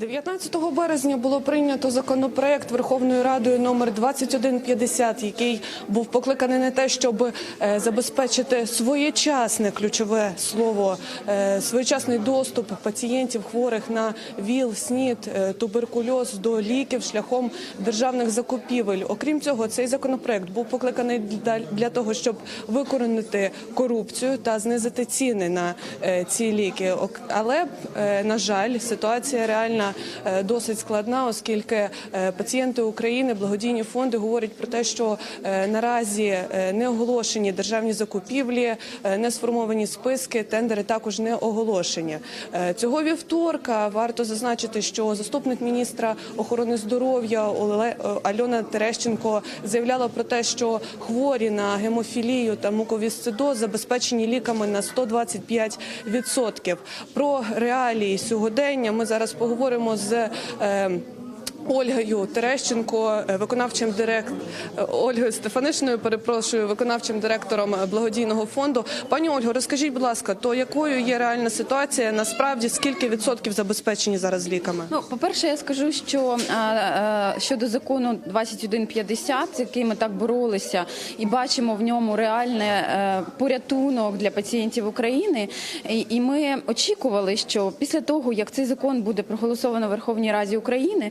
19 березня було прийнято законопроект Верховною Радою номер 2150, який був покликаний на те, щоб е, забезпечити своєчасне ключове слово, е, своєчасний доступ пацієнтів хворих на ВІЛ, СНІД, е, туберкульоз до ліків шляхом державних закупівель. Окрім цього, цей законопроект був покликаний для- того, щоб викоренити корупцію та знизити ціни на ці ліки. Але на жаль, ситуація реальна е, досить складна, оскільки е, пацієнти України, благодійні фонди говорять про те, що е, наразі не оголошені державні закупівлі, не сформовані списки, тендери також не оголошені. Цього вівторка варто зазначити, що заступник міністра охорони здоров'я Альона Терещенко заявляла про те, що хворі на гемофілію та муковісцидоз забезпечені ліками на 125%. Про реалії сьогодення ми зараз поговоримо з. Ольгою Терещенко, е, виконавчим директ е, Ольгою Стефанишиною, перепрошую, виконавчим директором благодійного фонду. Пані Ольго, розкажіть, будь ласка, то якою є реальна ситуація? Насправді скільки відсотків забезпечені зараз ліками? Ну, по-перше, я скажу, що е, щодо закону 2150, з яким ми так боролися, і бачимо в ньому реальний е, порятунок для пацієнтів України. І ми очікували, що після того, як цей закон буде проголосовано в Верховній Раді України,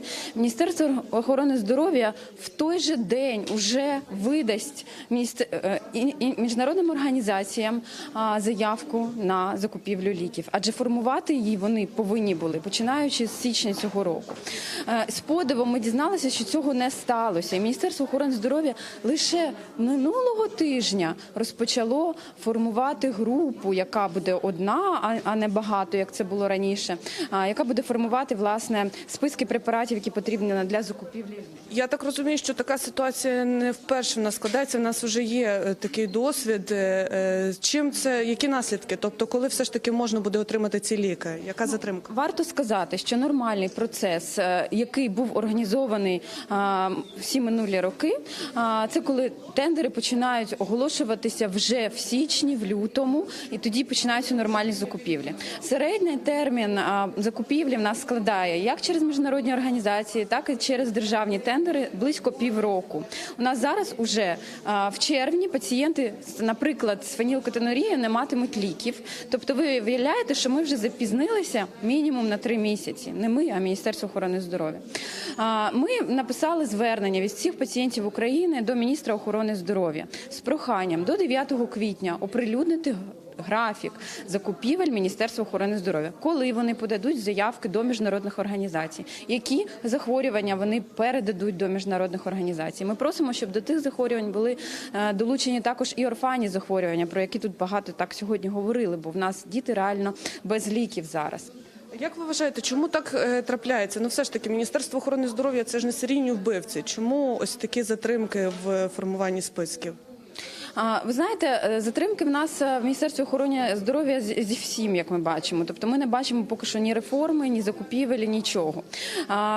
Міністерство охорони здоров'я в той же день уже видасть е, міжнародним організаціям заявку на закупівлю ліків, адже формувати її вони повинні були починаючи з січня цього року. Е, З подивом ми дізналися, що цього не сталося. І Міністерство охорони здоров'я лише минулого тижня розпочало формувати групу, яка буде одна, а не багато, як це було раніше, яка буде формувати власне списки препаратів, які потрібні для закупівлі. Я так розумію, що така ситуація не вперше в нас складається. В нас вже є е, такий досвід. Е, е, Чим це які наслідки? Тобто, коли все ж таки можна буде отримати ці ліки? Яка затримка? Варто сказати, що нормальний процес, який був організований всі минулі роки, це коли тендери починають оголошуватися вже в січні, в лютому, і тоді починаються нормальні закупівлі. Середній термін закупівлі в нас складає як через міжнародні організації, так і через державні тендери близько півроку. У нас зараз уже в червні пацієнти, наприклад, з фенілкетонурією не матимуть ліків. Тобто, ви виявляєте, що ми вже запізнилися мінімум на три місяці. Не ми, а Міністерство охорони здоров'я. Ми написали звернення від всіх пацієнтів України до міністра охорони здоров'я з проханням до 9 квітня оприлюднити графік закупівель Міністерства охорони здоров'я, коли вони подадуть заявки до міжнародних організацій, які захворювання вони передадуть до міжнародних організацій. Ми просимо, щоб до тих захворювань були е, долучені також і орфанні захворювання, про які тут багато так сьогодні говорили, бо в нас діти реально без ліків зараз. Як ви вважаєте, чому так е, трапляється? Ну, все ж таки, Міністерство охорони здоров'я це ж не серійні вбивці. Чому ось такі затримки в формуванні списків? Ви знаєте, е, затримки в нас е, в Міністерстві охорони здоров'я зі всім, як ми бачимо. Тобто ми не бачимо поки що ні реформи, ні закупівель, нічого.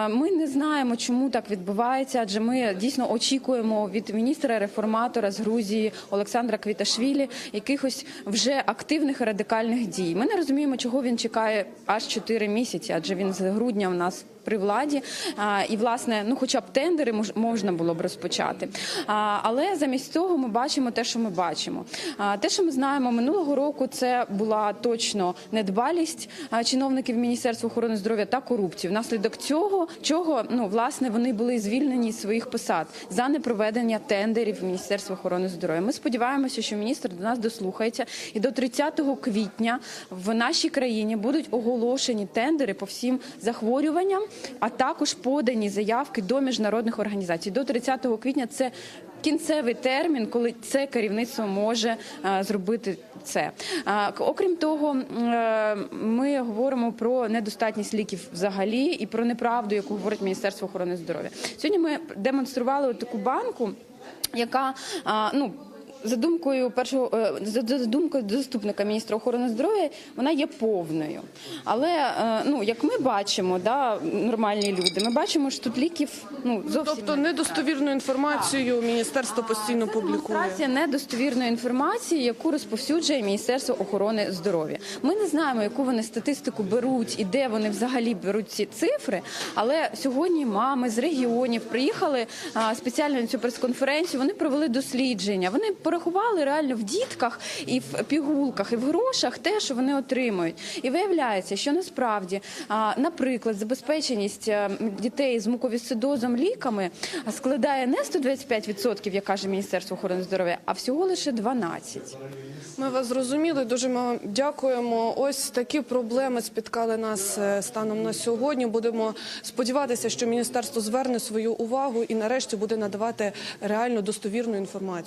Ми не знаємо, чому так відбувається, адже ми дійсно очікуємо від міністра реформатора з Грузії Олександра Квіташвілі якихось вже активних радикальних дій. Ми не розуміємо, чого він чекає аж 4 місяці, адже він з грудня в нас при владі. І власне, ну хоча б тендери мож- можна було б розпочати. Але замість цього ми бачимо те, що ми бачимо. Те, що ми знаємо минулого року, це була точно недбалість чиновників Міністерства охорони здоров'я та корупції. Внаслідок цього чого ну власне вони були звільнені з своїх посад за непроведення тендерів Міністерства охорони здоров'я. Ми сподіваємося, що міністр до нас дослухається, і до 30 квітня в нашій країні будуть оголошені тендери по всім захворюванням, а також подані заявки до міжнародних організацій. До 30 квітня це кінцевий термін, коли це керівництво може е, зробити це. Окрім того, е, ми говоримо про недостатність ліків взагалі і про неправду, яку говорить Міністерство охорони здоров'я. Сьогодні ми демонстрували таку банку, яка ну. За думкою першого е, за думкою заступника міністра охорони здоров'я, вона є повною. Але е, ну як ми бачимо, да, нормальні люди, ми бачимо, що тут ліків ну зовсім Тобто недостовірну інформацію міністерство постійно публікує. Демонстрація недостовірної інформації, яку розповсюджує Міністерство охорони здоров'я. Ми не знаємо, яку вони статистику беруть і де вони взагалі беруть ці цифри. Але сьогодні мами з регіонів приїхали спеціально на цю прес-конференцію. Вони провели дослідження. Вони порахували реально в дітках і в пігулках, і в грошах те, що вони отримують. І виявляється, що насправді, наприклад, забезпеченість е, дітей з муковісцидозом ліками складає не 125%, як каже Міністерство охорони здоров'я, а всього лише 12%. Ми вас зрозуміли. Дуже вам дякуємо. Ось такі проблеми спіткали нас е, станом на сьогодні. Будемо сподіватися, що міністерство зверне свою увагу і нарешті буде надавати реально достовірну інформацію.